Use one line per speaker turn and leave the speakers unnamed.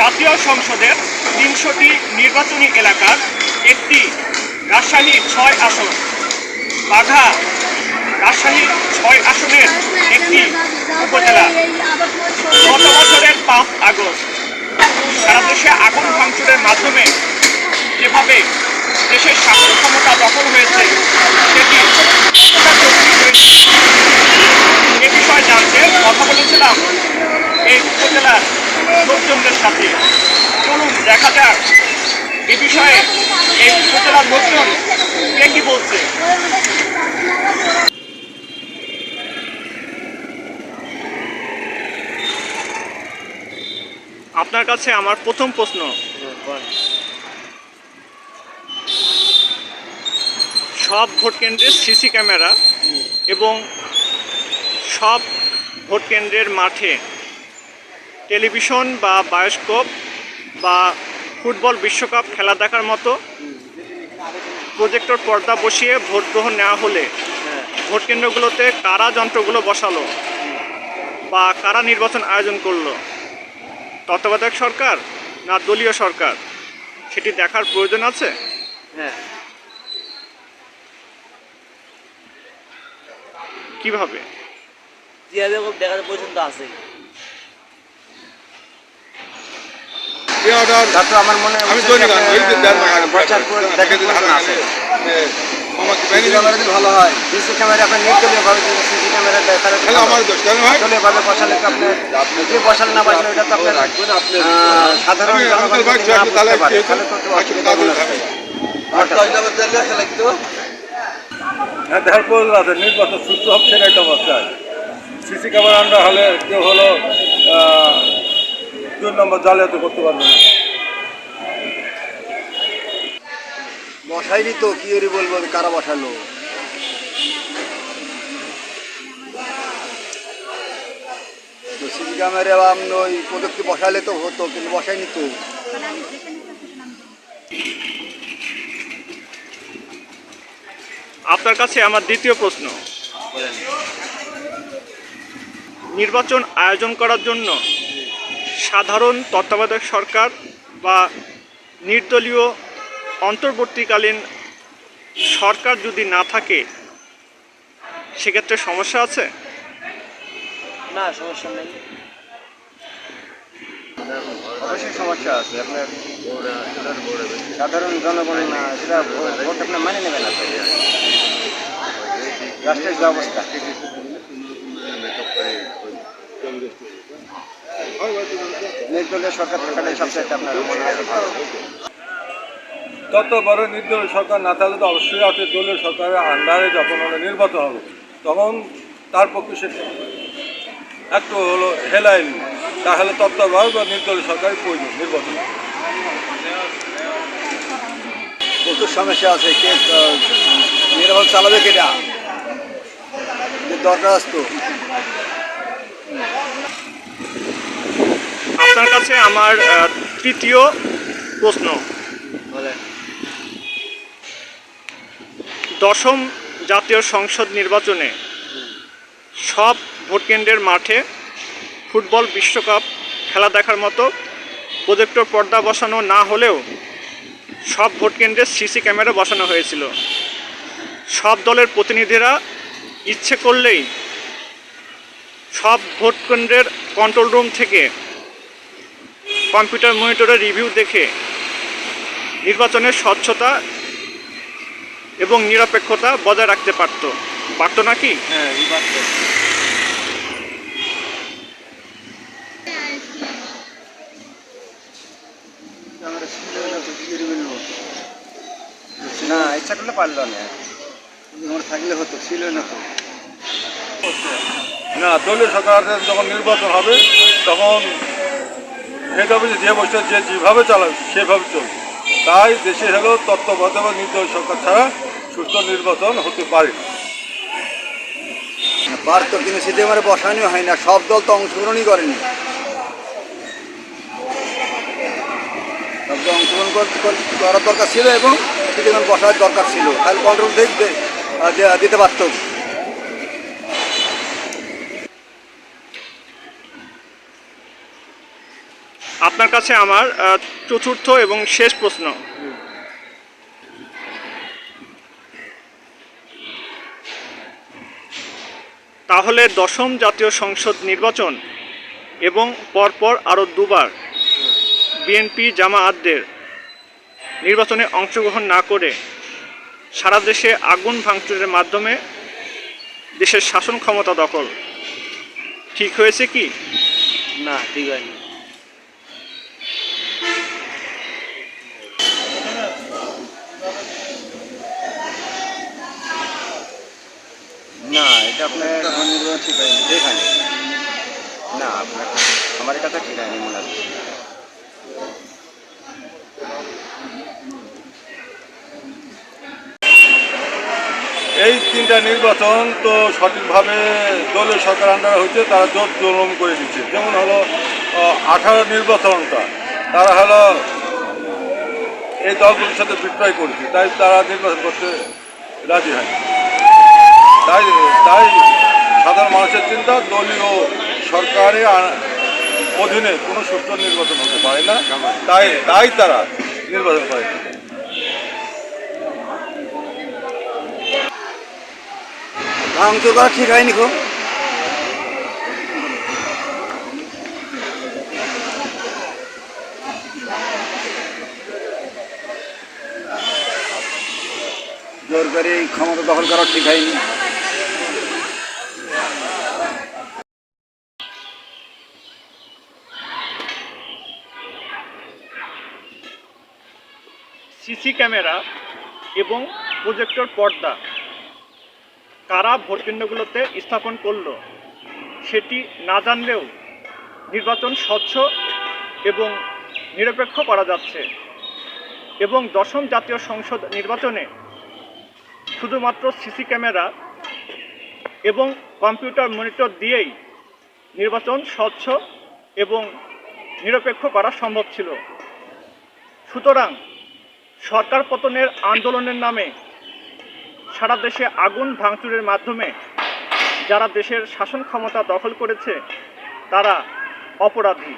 জাতীয় সংসদের তিনশোটি নির্বাচনী এলাকার একটি রাজশাহী ছয় আসন। বাঘা রাজশাহী ছয় আসনের একটি উপজেলা। গত বছরের পাঁচ আগস্ট, সারা দেশে আগুন ভাঙচুরের মাধ্যমে যেভাবে দেশের শাসন ক্ষমতা দখল হয়েছে, সেটি এ বিষয়ে জানতে কথা বলেছিলাম এই উপজেলার লোকজনদের সাথে। চলুন, দেখা যাক। এ বিষয়ে এই উপজেলার লোকজন কে কি বলছে? আপনার কাছে আমার প্রথম প্রশ্ন। সব ভোট কেন্দ্রের সিসি ক্যামেরা এবং সব ভোট কেন্দ্রের মাঠে টেলিভিশন বা বায়োস্কোপ বা ফুটবল বিশ্বকাপ খেলা দেখার মতো প্রজেক্টর পর্দা বসিয়ে ভোট গ্রহণ নেওয়া হলে ভোট কেন্দ্রগুলোতে কারা যন্ত্রগুলো বসালো বা কারা নির্বাচন আয়োজন করল? তত্ত্বাবধায়ক সরকার না দলীয় সরকার? সেটি দেখার প্রয়োজন আছে?
হ্যাঁ।
কীভাবে?
বেগম দেখাতে পর্যন্ত আছে
তারপর আমার মনে হয়
আমি
হচ্ছে
দৈনিক
যে
আনব, এই যে
আপনার,
দেড় মাস আগে
প্রচার করে দেখার
যদি
প্রয়োজন
হারানো
ক্যামেরা যদি ভালো হয় সিসি ক্যামেরা আপনার নির্দলীয় ভাবে যদি সিসি ক্যামেরা।
আমার
ভাবে বসালে তো আপনার যে বসালে না বসালে ওটা তো আপনার সাধারণ না।
হ্যাঁ আছে নির্বাচন সুস্থ হোক সেটা একটা অবস্থা সিসি ক্যামেরা আনরা হলে কেউ হলো দুই নম্বর জালিয়াতি করতে পারবে না।
বসাইনি তো কি এর বলব কারা বসালো? তো সিসি ক্যামেরা আপনি ওই প্রযুক্তি বসালে তো হতো কিন্তু বসাইনি তো।
আপনার কাছে আমার দ্বিতীয় প্রশ্ন। নির্বাচন আয়োজন করার জন্য সাধারণ তত্ত্বাবধায়ক সরকার বা নির্দলীয় অন্তর্বর্তীকালীন সরকার যদি না থাকে সেক্ষেত্রে সমস্যা আছে?
না সমস্যা নেই।
অবশ্যই সমস্যা আছে। আপনার সাধারণ জনগণ সেটা ভোট আপনার মানে নেবে না। রাষ্ট্রের যে অবস্থা। নির্দলীয় সরকার থাকাটাই সবচেয়ে আপনার মনে হয়
তত বড় নির্দলীয় সরকার না থাকলে তো অবশ্যই আছে দলীয় সরকারের আন্ডারে যখন হলো নির্বাচন হবে তখন তার পক্ষে সে একটু হলো হেলাইল তাহলে তত্ত্বাবধায়ক বা নির্দলীয় সরকারের প্রয়োজন নির্বাচন।
প্রচুর সমস্যা আছে কে নির্বাচন চালাবে কেটা দরকার আসতো
কাছে আমার তৃতীয় প্রশ্ন। দশম জাতীয় সংসদ নির্বাচনে সব ভোট কেন্দ্রের মাঠে ফুটবল বিশ্বকাপ খেলা দেখার মতো প্রজেক্টর পর্দা বসানো না হলেও সব ভোট কেন্দ্রে সিসি ক্যামেরা বসানো হয়েছিল। সব দলের প্রতিনিধিরা ইচ্ছে করলেই সব ভোট কেন্দ্রের কন্ট্রোল রুম থেকে কম্পিউটার মনিটরের রিভিউ দেখে নির্বাচনের স্বচ্ছতা এবং নিরপেক্ষতা বজায় রাখতে পারত। পারত নাকি
হ্যাঁ
না ইচ্ছা করলে পারল না। আমার থাকলে হতো ছিল না তো।
না দলীয় সরকারের যখন নির্বাচন হবে তখন হেড অফিসে যে বসে যে যেভাবে চালাবে, সেভাবে চলবে। তাই দেশে হলেও বা নির্দলীয় সরকার ছাড়া সুস্থ নির্বাচন হতে পারে না।
পারতো কিন্তু সেটা আমার বসানো হয় না, সব দল তো অংশগ্রহণই করেনি। সব দল অংশগ্রহণ কর- কর- করার দরকার ছিল এবং সেটা এখন বসার দরকার ছিল। তাহলে কন্ট্রোল দেখবে দিতে পারতো।
আপনার কাছে আমার চতুর্থ এবং শেষ প্রশ্ন। তাহলে দশম জাতীয় সংসদ নির্বাচন এবং পরপর আরও দুবার বিএনপি জামায়াতদের নির্বাচনে অংশগ্রহণ না করে সারা দেশে আগুন ভাঙচুরের মাধ্যমে দেশের শাসন ক্ষমতা দখল ঠিক হয়েছে কি?
না, ঠিক হয়নি।
না, এটা আপনার
ঠিক হয়নি
ঠিক হয়নি না, আপনার আমার এটা তো ঠিক হয়নি, মনে হচ্ছে
এই তিনটা নির্বাচন তো সঠিকভাবে দলীয় সরকার আন্ডারে হয়েছে, তারা জোর জলম করে দিচ্ছে। যেমন হলো আঠারো নির্বাচনটা, তারা হলো এই দলগুলির সাথে বিক্রয় করেছে, তাই তারা নির্বাচন করতে রাজি হয়নি। তাই তাই সাধারণ মানুষের চিন্তা, দলীয় সরকারের অধীনে কোনো সুষ্ঠু নির্বাচন হতে পারে না। তাই তাই তারা নির্বাচন করে।
ভাঙচুর করা ঠিক হয়নি খুব। জোর করে ক্ষমতা দখল করা ঠিক হয়নি।
সিসি ক্যামেরা এবং প্রজেক্টর পর্দা। কারা ভোটকেন্দ্রগুলোতে স্থাপন করল, সেটি না জানলেও নির্বাচন স্বচ্ছ এবং নিরপেক্ষ করা যাচ্ছে এবং দশম জাতীয় সংসদ নির্বাচনে শুধুমাত্র সিসি ক্যামেরা এবং কম্পিউটার মনিটর দিয়েই নির্বাচন স্বচ্ছ এবং নিরপেক্ষ করা সম্ভব ছিল। সুতরাং সরকার পতনের আন্দোলনের নামে সারা দেশে আগুন ভাঙচুরের মাধ্যমে যারা দেশের শাসন ক্ষমতা দখল করেছে, তারা অপরাধী।